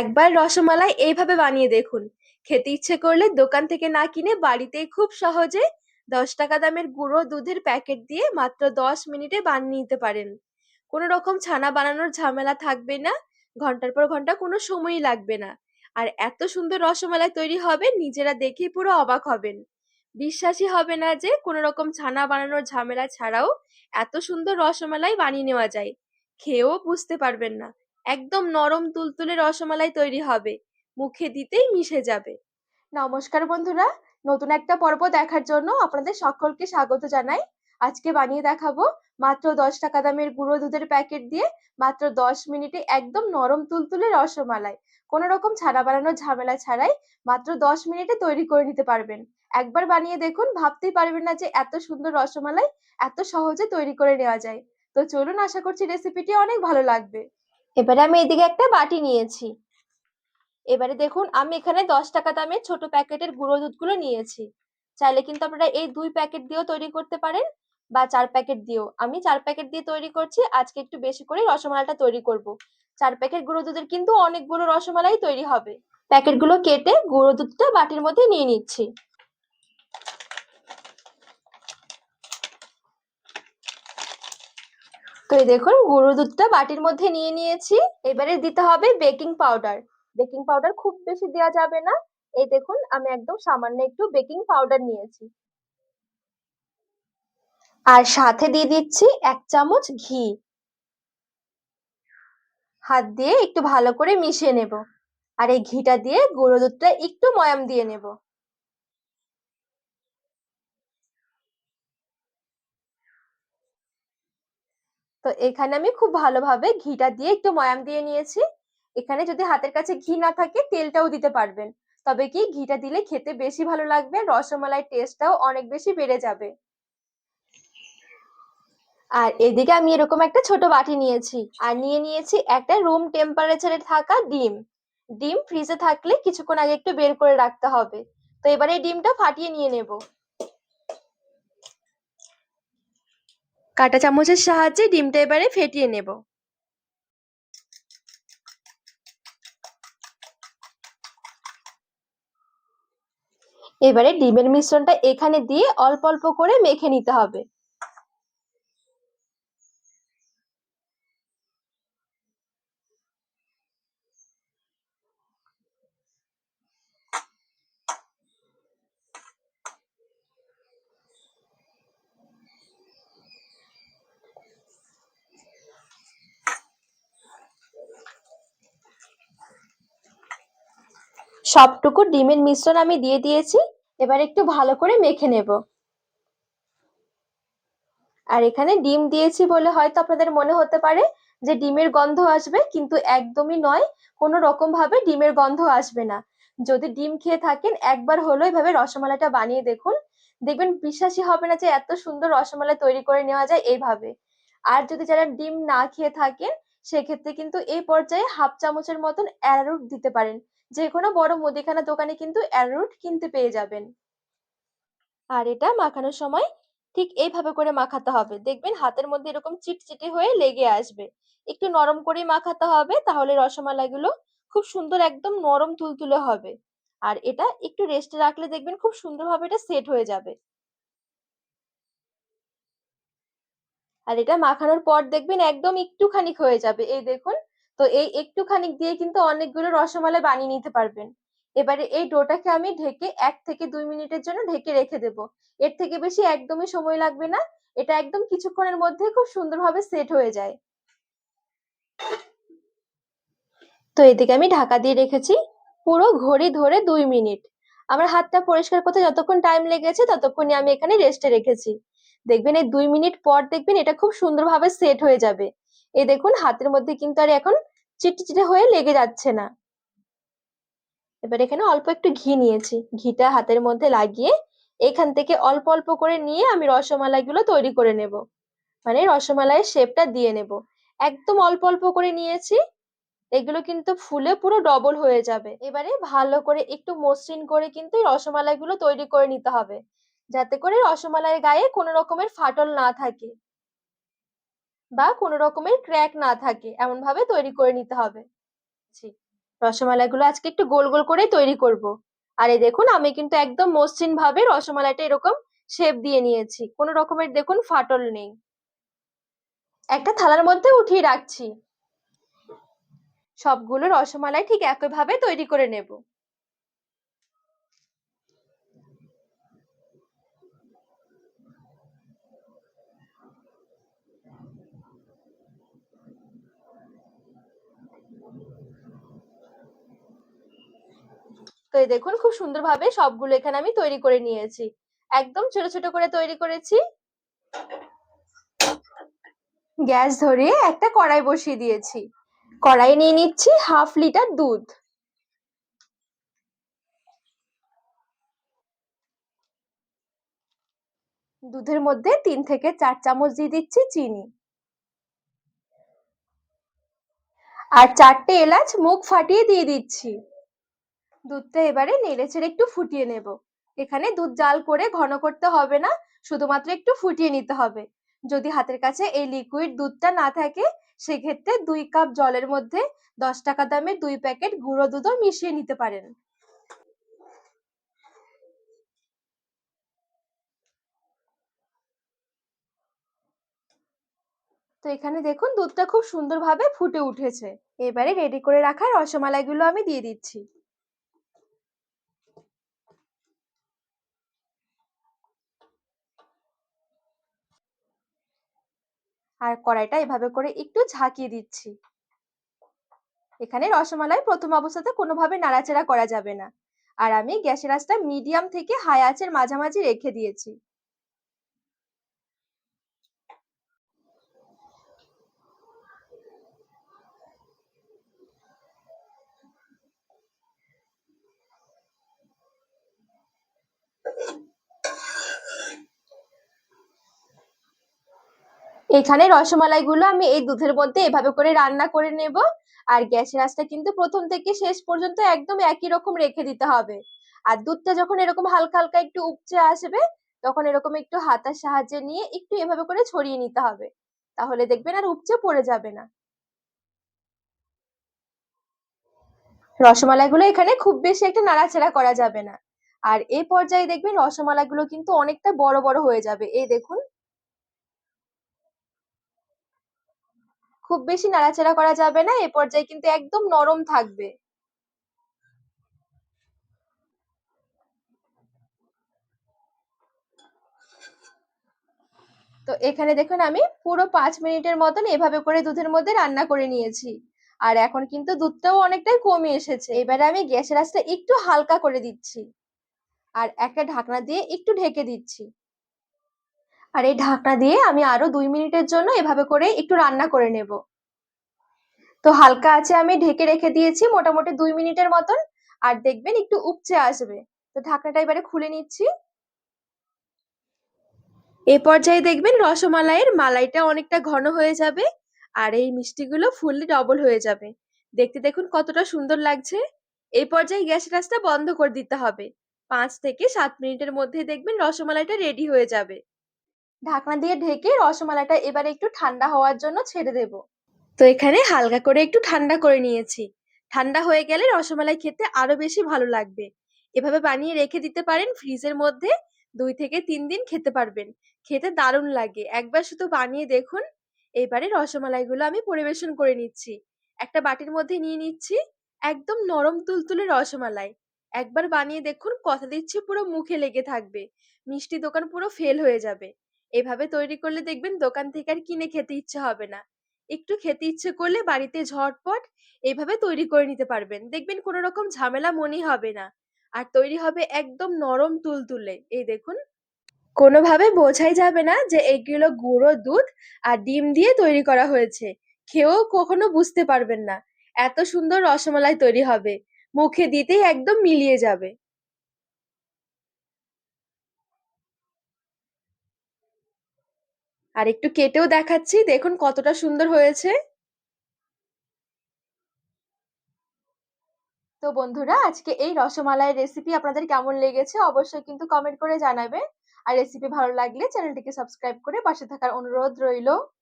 একবার রসমালাই এইভাবে বানিয়ে দেখুন। খেতে ইচ্ছে করলে দোকান থেকে না কিনে বাড়িতেই খুব সহজে দশ টাকা দামের গুঁড়ো দুধের প্যাকেট দিয়ে মাত্র দশ মিনিটে বানিয়ে নিতে পারেন। কোনো রকম ছানা বানানোর ঝামেলা থাকবে না, ঘণ্টার পর ঘণ্টা কোনো সময়ই লাগবে না। আর এত সুন্দর রসমালাই তৈরি হবে, নিজেরা দেখেই পুরো অবাক হবেন। বিশ্বাসই হবে না যে কোনো রকম ছানা বানানোর ঝামেলা ছাড়াও এত সুন্দর রসমালাই বানিয়ে নেওয়া যায়। খেয়েও বুঝতে পারবেন না। একদম নরম তুলতুলে রসমালাই তৈরি হবে। মুখে দিতেই মিশে যাবে। নমস্কার বন্ধুরা, নতুন একটা পর্ব দেখার জন্য আপনাদের সকলকে স্বাগত জানাই। আজকে বানিয়ে দেখাবো মাত্র দশ টাকা দামের গুঁড়ো দুধের প্যাকেট দিয়ে মাত্র দশ মিনিটে একদম নরম তুলতুলে রসমালাই। কোনো রকম ছানা বানানোর ঝামেলা ছাড়াই মাত্র দশ মিনিটে তৈরি করে নিতে পারবেন। একবার বানিয়ে দেখুন, ভাবতেই পারবেন না যে এত সুন্দর রসমালাই এত সহজে তৈরি করে নেওয়া যায়। তো চলুন, আশা করছি রেসিপিটি অনেক ভালো লাগবে। এবারে আমি এদিকে একটা বাটি নিয়েছি। এবারে দেখুন, আমি এখানে দশ টাকা দামের ছোট প্যাকেটের গুঁড়ো দুধগুলো নিয়েছি। চাইলে কিন্তু আপনারা এই দুই প্যাকেট দিয়েও তৈরি করতে পারেন বা চার প্যাকেট দিয়েও। আমি চার প্যাকেট দিয়ে তৈরি করছি, আজকে একটু বেশি করে রসমালাইটা তৈরি করব। চার প্যাকেট গুঁড়ো দুধের কিন্তু অনেকগুলো রসমালাই তৈরি হবে। প্যাকেটগুলো কেটে গুঁড়ো দুধটা বাটির মধ্যে নিয়ে নিচ্ছি। এই দেখুন, গুঁড়ো দুধটা বাটির মধ্যে নিয়ে নিয়েছি। এবারে দিতে হবে বেকিং পাউডার। বেকিং পাউডার খুব বেশি দেওয়া যাবে না। এই দেখুন, আমি একদম সামান্য একটু বেকিং পাউডার নিয়েছি। আর সাথে দিয়ে দিচ্ছি এক চামচ ঘি। হাত দিয়ে একটু ভালো করে মিশিয়ে নেব। আর এই ঘিটা দিয়ে গুঁড়ো দুধটা একটু ময়াম দিয়ে নেব। তো এখানে আমি খুব ভালোভাবে ঘিটা দিয়ে একটু ময়াম দিয়ে নিয়েছি। এখানে যদি হাতের কাছে ঘি না থাকে, তেলটাও দিতে পারবেন। তবে কি ঘিটা দিলে খেতে বেশি ভালো লাগবে, রসমালাই টেস্টটাও অনেক বেশি বেড়ে যাবে। আর এদিকে আমি এরকম একটা ছোট বাটি নিয়েছি। আর নিয়ে নিয়েছি একটা রুম টেম্পারেচারে থাকা ডিম। ডিম ফ্রিজে থাকলে কিছুক্ষণ আগে একটু বের করে রাখতে হবে। তো এবারে ডিমটা ফাটিয়ে নিয়ে নেব। কাঁটা চামচের সাহায্যে ডিমটা এবারে ফেটিয়ে নেব। এবারে ডিমের মিশ্রণটা এখানে দিয়ে অল্প অল্প করে মেখে নিতে হবে। সবটুকু ডিমের মিশ্রণ আমি দিয়ে দিয়েছি। এবার একটু ভালো করে মেখে নেব। আর এখানে ডিম দিয়েছি বলে হয়তো আপনাদের মনে হতে পারে যে ডিমের গন্ধ আসবে, কিন্তু একদমই নয়। কোনো রকম ভাবে ডিমের গন্ধ আসবে না। যদি ডিম খেয়ে থাকেন, একবার হলো এভাবে রসমালাইটা বানিয়ে দেখুন। দেখবেন বিশ্বাসই হবে না যে এত সুন্দর রসমালাই তৈরি করে নেওয়া যায় এইভাবে। আর যদি যারা ডিম না খেয়ে থাকেন, সেক্ষেত্রে কিন্তু এই পর্যায়ে হাফ চামচের মতন অ্যারারুট দিতে পারেন। যে কোনো বড় মুদিখানা দোকানে কিন্তু অ্যারারুট কিনতে পেয়ে যাবেন। আর এটা মাখানোর সময় ঠিক এইভাবে করে মাখাতে হবে। দেখবেন হাতের মধ্যে এরকম চিটচিটে হয়ে লেগে আসবে। একটু নরম করে মাখাতে হবে, তাহলে রসমালাইগুলো খুব সুন্দর একদম নরম তুলতুলে হবে। আর এটা একটু রেস্টে রাখলে দেখবেন খুব সুন্দরভাবে এটা সেট হয়ে যাবে। আর এটা মাখানোর পর দেখবেন একদম একটুখানি হয়ে যাবে। এই দেখুন তো এই একটুখানি দিয়ে কিন্তু অনেকগুলো রসমালাই বানিয়ে নিতে পারবেন। এবারে এই ডোটাকে আমি ঢেকে এক থেকে দুই মিনিটের জন্য ঢেকে রেখে দেব। এর থেকে বেশি একদমই সময় লাগবে না। এটা একদম কিছুক্ষণের মধ্যে খুব সুন্দরভাবে সেট হয়ে যায়। তো এদিকে আমি ঢাকা দিয়ে রেখেছি পুরো ঘড়ি ধরে দুই মিনিট। আমার হাতটা পরিষ্কার করতে যতক্ষণ টাইম লেগেছে ততক্ষণই আমি এখানে রেস্টে রেখেছি। দেখবেন এই দুই মিনিট পর দেখবেন এটা খুব সুন্দরভাবে সেট হয়ে যাবে। এই দেখুন, হাতের মধ্যে কিন্তু আর এখন চিটচিটে হয়ে লেগে যাচ্ছে না। এবার এখানে অল্প একটু ঘি নিয়েছি। ঘিটা হাতের মধ্যে লাগিয়ে এখান থেকে অল্প অল্প করে নিয়ে আমি রসমালাইগুলো তৈরি করে নেব। মানে রসমালাইয়ের শেপটা দিয়ে নেব। একদম অল্প অল্প করে নিয়েছি। এগুলো কিন্তু ফুলে পুরো ডবল হয়ে যাবে। এবারে ভালো করে একটু মসৃণ করে কিন্তু রসমালাইগুলো তৈরি করে নিতে হবে। যাতে করে রসমালাইয়ের গায়ে কোনো রকমের ফাটল না থাকে। বা কোনো রকমের ক্র্যাক না থাকে এমন ভাবে তৈরি করে নিতে হবে। রসমালাইগুলো আজকে একটু গোল গোল করেই তৈরি করব। আর এই দেখুন, আমি কিন্তু একদম মসৃণ ভাবে রসমালাইটা এরকম শেপ দিয়ে নিয়েছি। কোনো রকমের দেখুন ফাটল নেই। একটা থালার মধ্যে উঠিয়ে রাখছি। সবগুলো রসমালাই ঠিক একইভাবে তৈরি করে নেব। তো এই দেখুন, খুব সুন্দরভাবে সবগুলো এখানে আমি তৈরি করে নিয়েছি। একদম ছোট ছোট করে তৈরি করেছি। গ্যাস ধরিয়ে একটা কড়াই বসিয়ে দিয়েছি। কড়াই নিয়ে নিচ্ছি হাফ লিটার দুধ। দুধের মধ্যে তিন থেকে চার চামচ দিয়ে দিচ্ছি চিনি। আর চারটে এলাচ মুখ ফাটিয়ে দিয়ে দিচ্ছি। দুধটা এবারে নেড়ে ছেড়ে একটু ফুটিয়ে নেব। এখানে দুধ জাল করে ঘন করতে হবে না, শুধুমাত্র একটু ফুটিয়ে নিতে হবে। যদি হাতের কাছে এই লিকুইড দুধটা না থাকে, সেক্ষেত্রে দুই কাপ জলের মধ্যে দশ টাকা দামের দুই প্যাকেট গুঁড়ো দুধও মিশিয়ে নিতে পারেন। তো এখানে দেখুন দুধটা খুব সুন্দরভাবে ফুটে উঠেছে। এবারে রেডি করে রাখা রসমালাইগুলো আমি দিয়ে দিচ্ছি। আর কড়াইটা এভাবে করে একটু ঝাঁকিয়ে দিচ্ছি। এখানে রসমালাই প্রথম অবস্থাতে কোনোভাবে নাড়াচাড়া করা যাবে না। আর আমি গ্যাসের আঁচটা মিডিয়াম থেকে হাই আঁচের মাঝামাঝি রেখে দিয়েছি। এখানে রসমালাইগুলো আমি এই দুধের মধ্যে এভাবে করে রান্না করে নেব। আর গ্যাসের আঁচটা কিন্তু প্রথম থেকে শেষ পর্যন্ত একদম একই রকম রেখে দিতে হবে। আর দুধটা যখন এরকম হালকা হালকা একটু উপচে আসবে, তখন এরকম একটু হাতার সাহায্যে নিয়ে একটু এভাবে করে ছড়িয়ে নিতে হবে। তাহলে দেখবেন আর উপচে পড়ে যাবে না। রসমালাইগুলো এখানে খুব বেশি একটা নাড়াচাড়া করা যাবে না। আর এই পর্যায়ে দেখবেন রসমালাইগুলো কিন্তু অনেকটা বড় বড় হয়ে যাবে। এই দেখুন খুব বেশি নাড়াচাড়া করা যাবে না, এ পর্যায়ে কিন্তু একদম নরম থাকবে। তো এখানে দেখুন আমি পুরো পাঁচ মিনিটের মতন এভাবে করে দুধের মধ্যে রান্না করে নিয়েছি। আর এখন কিন্তু দুধটাও অনেকটাই কমে এসেছে। এবারে আমি গ্যাসের আঁচটা একটু হালকা করে দিচ্ছি। আর একটা ঢাকনা দিয়ে একটু ঢেকে দিচ্ছি। আর এই ঢাকনা দিয়ে আমি আরও দুই মিনিটের জন্য এভাবে করে একটু রান্না করে নেব। তো হালকা আছে আমি ঢেকে রেখে দিয়েছি মোটামুটি দুই মিনিটের মতন, আর দেখবেন একটু উপচে আসবে। তো ঢাকনাটা এবারে খুলে নিচ্ছি। এ পর্যায়ে দেখবেন রসমালাইয়ের মালাইটা অনেকটা ঘন হয়ে যাবে, আর এই মিষ্টিগুলো ফুললি ডবল হয়ে যাবে। দেখতে দেখুন কতটা সুন্দর লাগছে। এই পর্যায়ে গ্যাস রাসটা বন্ধ করে দিতে হবে। পাঁচ থেকে সাত মিনিটের মধ্যে দেখবেন রসমালাইটা রেডি হয়ে যাবে। ঢাকনা দিয়ে ঢেকে রসমালাইটা এবারে একটু ঠান্ডা হওয়ার জন্য ছেড়ে দেব। তো এখানে হালকা করে একটু ঠান্ডা করে নিয়েছি। ঠান্ডা হয়ে গেলে রসমালাই খেতে আরও বেশি ভালো লাগবে। এভাবে বানিয়ে রেখে দিতে পারেন ফ্রিজের মধ্যে দুই থেকে তিন দিন খেতে পারবেন। খেতে দারুণ লাগে। একবার শুধু বানিয়ে দেখুন। এবারে রসমালাইগুলো আমি পরিবেশন করে নিচ্ছি। একটা বাটির মধ্যে নিয়ে নিচ্ছি একদম নরম তুলতুলে রসমালাই। একবার বানিয়ে দেখুন, কথা দিচ্ছি, পুরো মুখে লেগে থাকবে। মিষ্টি দোকান পুরো ফেল হয়ে যাবে। এভাবে তৈরি করলে দেখবেন দোকান থেকে আর কিনে খেতে ইচ্ছে হবে না। একটু খেতে ইচ্ছে করলে বাড়িতে ঝটপট এইভাবে তৈরি করে নিতে পারবেন। দেখবেন কোনো রকম ঝামেলা মনেই হবে না। আর তৈরি হবে একদম নরম তুলতুলে। এই দেখুন, কোনোভাবে বোঝাই যাবে না যে এগুলো গুঁড়ো দুধ আর ডিম দিয়ে তৈরি করা হয়েছে। খেয়েও কখনো বুঝতে পারবেন না। এত সুন্দর রসমালাই তৈরি হবে। মুখে দিতেই একদম মিলিয়ে যাবে। আর একটু কেটেও দেখাচ্ছি, দেখুন কতটা সুন্দর হয়েছে। তো বন্ধুরা, আজকে এই রসমালাইয়ের রেসিপি আপনাদের কেমন লেগেছে অবশ্যই কিন্তু কমেন্ট করে জানাবেন। আর রেসিপি ভালো লাগলে চ্যানেলটিকে সাবস্ক্রাইব করে পাশে থাকার অনুরোধ রইল।